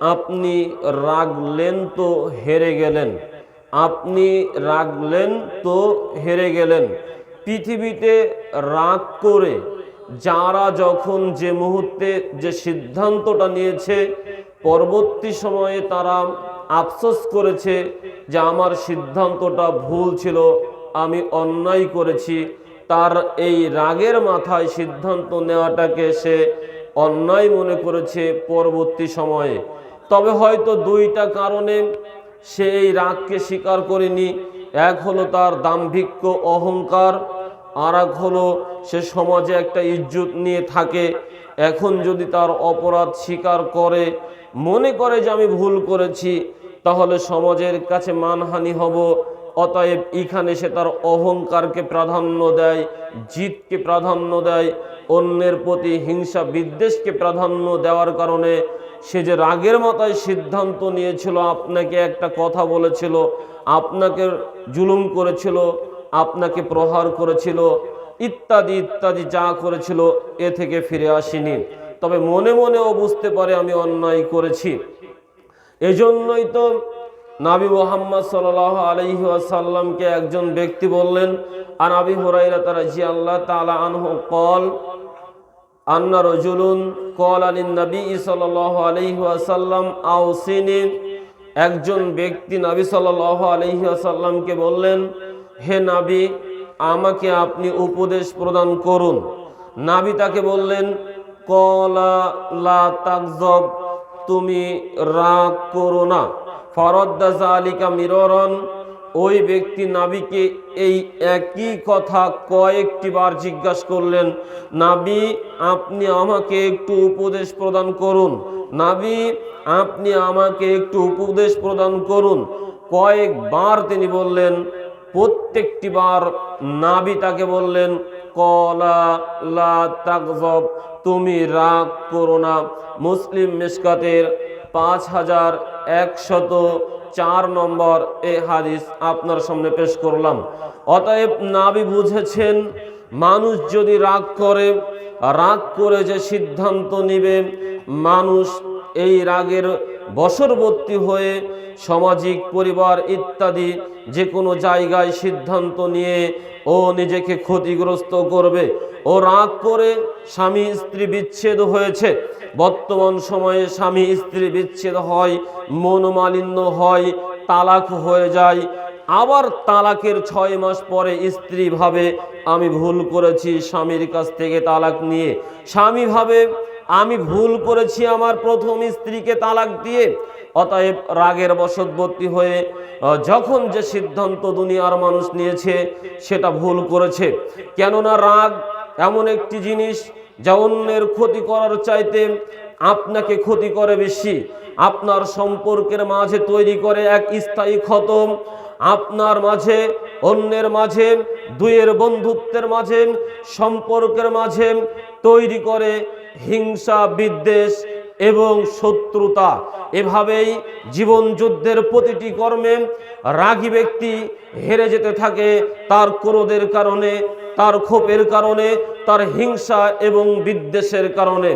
আপনি রাগলেন তো হেরে গেলেন। আপনি রাগলেন তো হেরে গেলেন। পৃথিবীতে রাগ করে যারা যখন যে মুহূর্তে যে সিদ্ধান্তটা নিয়েছে, পরবর্তী সময়ে তারা আফসোস করেছে যে আমার সিদ্ধান্তটা ভুল ছিল, আমি অন্যায় করেছি। তার এই রাগের মাথায় সিদ্ধান্ত নেওয়াটাকে সে অন্যায় মনে করেছে পরবর্তী সময়ে। তবে হয়তো দুইটা কারণে সে এই রাগকে স্বীকার করেনি। এক হলো তার দাম্ভিক্য অহংকার আর এক হলো সে সমাজে একটা ইজ্জত নিয়ে থাকে। এখন যদি তার অপরাধ স্বীকার করে, মনে করে যে আমি ভুল করেছি, তাহলে সমাজের কাছে মানহানি হব। অতএব এখানে সে তার অহংকারকে প্রাধান্য দেয় জিতকে প্রাধান্য দেয়, অন্যের প্রতি হিংসা বিদ্বেষকে প্রাধান্য দেওয়ার কারণে সে যে রাগের মাথায় সিদ্ধান্ত নিয়েছিল, আপনাকে একটা কথা বলেছিল, আপনাকে জুলুম করেছিল, আপনাকে প্রহার করেছিল, ইত্যাদি ইত্যাদি যা করেছিল, এ থেকে ফিরে আসেনি। তবে মনে মনেও বুঝতে পারে আমি অন্যায় করেছি। এজন্যই তো নাবি মোহাম্মদ সাল আলহি আসাল্লামকে একজন ব্যক্তি বললেন আর আবি হুরাইরা তারা জি আল্লাহ তালা আনহু, কল আন্না রজুলুন কল আলিন নবী সাল আলহি আসাল্লাম আউসিনি একজন ব্যক্তি নাবি সাল আলহি আসাল্লামকে বললেন, হে নাবি, আমাকে আপনি উপদেশ প্রদান করুন। নাবি তাকে বললেন কলা তাকজব তুমি রাগ করো না। ফরদ্দাজা আলিকা মিররন ওই ব্যক্তি নাবিকে এই একই কথা কয়েকটি বার জিজ্ঞাসা করলেন, নাবি, আপনি আমাকে একটু উপদেশ প্রদান করুন। নাবি, আপনি আমাকে একটু উপদেশ প্রদান করুন। কয়েকবার তিনি বললেন প্রত্যেকটি বার নাবি তাকে বললেন, কলা লা তাকজব তুমি রাগ করো না। মুসলিম মিসকাতের পাঁচ হাজার একশত চার নম্বর এ হাদিস আপনার সামনে পেশ করলাম। অতএব নাবি বুঝেছেন, মানুষ যদি রাগ করে রাগ করে যে সিদ্ধান্ত নিবে, মানুষ এই রাগের বশরবর্তী হয়ে সামাজিক পরিবার ইত্যাদি যে কোনো জায়গায় সিদ্ধান্ত নিয়ে ও নিজেকে ক্ষতিগ্রস্ত করবে। ও রাগ করে স্বামী স্ত্রী বিচ্ছেদ হয়েছে। বর্তমান সময়ে স্বামী স্ত্রী বিচ্ছেদ হয় মনোমালিন্য হয়, তালাক হয়ে যায়। আবার তালাকের ছয় মাস পরে স্ত্রী ভাবে, আমি ভুল করেছি, স্বামীর কাছ থেকে তালাক নিয়ে। স্বামী ভাবে আমি ভুল করেছি আমার প্রথম স্ত্রীকে তালাক দিয়ে, অতএব রাগের বশবর্তী হয়ে যখন যে সিদ্ধান্ত দুনিয়ার মানুষ নিয়েছে, সেটা ভুল করেছে। কেননা রাগ এমন একটি জিনিস যা অন্যের ক্ষতি করার চাইতে আপনাকে ক্ষতি করে বেশি। আপনার সম্পর্কের মাঝে তৈরি করে এক স্থায়ী খতম, আপনার মাঝে, অন্যের মাঝে, দুইয়ের বন্ধুত্বের মাঝে, সম্পর্কের মাঝে তৈরি করে হিংসা, বিদ্বেষ এবং শত্রুতা এভাবেই জীবন যুদ্ধের প্রতিটি কর্মে রাগী ব্যক্তি হেরে যেতে থাকে। তার ক্রোধের কারণে, তার ক্ষোভের কারণে, তার হিংসা এবং বিদ্বেষের কারণে।